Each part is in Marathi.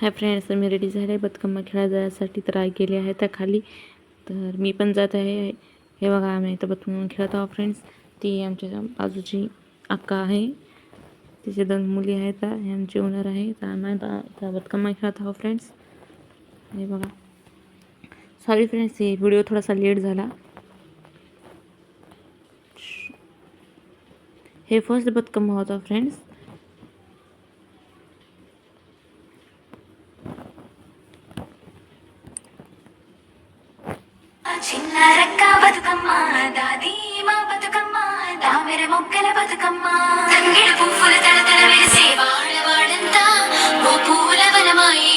हाय फ्रेंड्स मी रेडी झाले. बदकम्मा खेळा जायसाठी तर आई गेली आहे त्या खाली. तर मी पण जात आहे. हे बघा आम्ही इथं बदकम्मा खेळत आहोत फ्रेंड्स. ती आमच्या बाजूची अक्का आहे. तिचे दोन मुली आहेत. हे आमचे ओनर आहे. तर आम्ही बा बदकम्मा खेळत आहोत फ्रेंड्स. हे बघा. सॉरी फ्रेंड्स हे व्हिडिओ थोडासा लेट झाला. हे फर्स्ट बदकम्मा होता फ्रेंड्स. చిన్నారక్క బతుకమ్మ దాది మా బతుకమ్మ దామెర మొక్కల బతుకమ్మ తంగిడ పువ్వుల తడతడ వెలిసే వాడవాడంతా ఓ పూల వనమాయి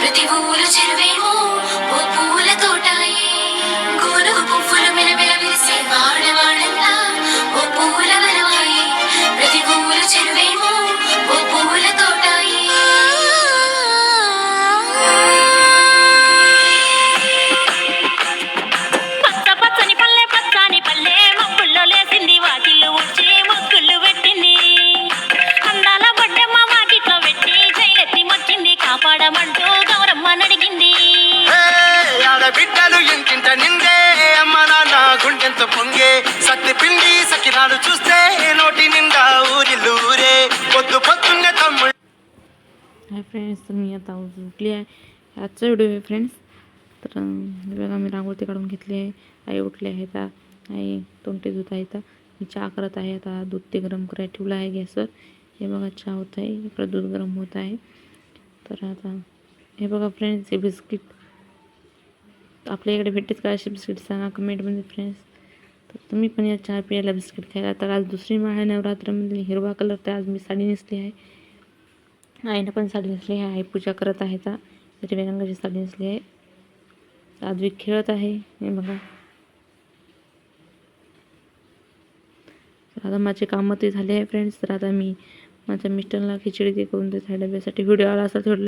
ప్రతి ఊరు గుండెంత పొంగే సత్తి పిండి సకినాలు చూస్తే నోటి నిండా ఊరిల్లు ఊరే పొద్దు పొద్దున్నే తమ్ముళ్ళు हाय फ्रेंड्स तर मी आता उठली आहे आजचा व्हिडिओ आहे फ्रेंड्स तर अं, हे बघा मी रांगोळी काढून घेतली आहे आई उठली आहे आता आई तोंडे धुत आहे आता मी चहा करत आहे आता दूध ते गरम करायला ठेवलं आहे गॅसवर हे बघा चहा होत आहे इकडं दूध गरम होत आहे तर आता हे बघा फ्रेंड्स हे बिस्किट आपल्या इकडे भेटतेच का असे बिस्किट सांगा कमेंटमध्ये फ्रेंड्स तर तुम्ही पण या चहा प्यायला बिस्किट खायला. तर आज दुसरी माळ आहे नवरात्रमधली. हिरवा कलर तर आज मी साडी नेसली आहे. आईनं पण साडी नेसली आहे. आई पूजा करत आहे आता. हिरव्या रंगाची साडी नेसली आहे. आद्विक खेळत आहे. हे बघा. तर आता माझे कामं ते झाले आहे फ्रेंड्स तर आता मी माझ्या मिस्टरला खिचडी ते करून देत. आहे डब्यासाठी व्हिडिओ आला असेल थोडं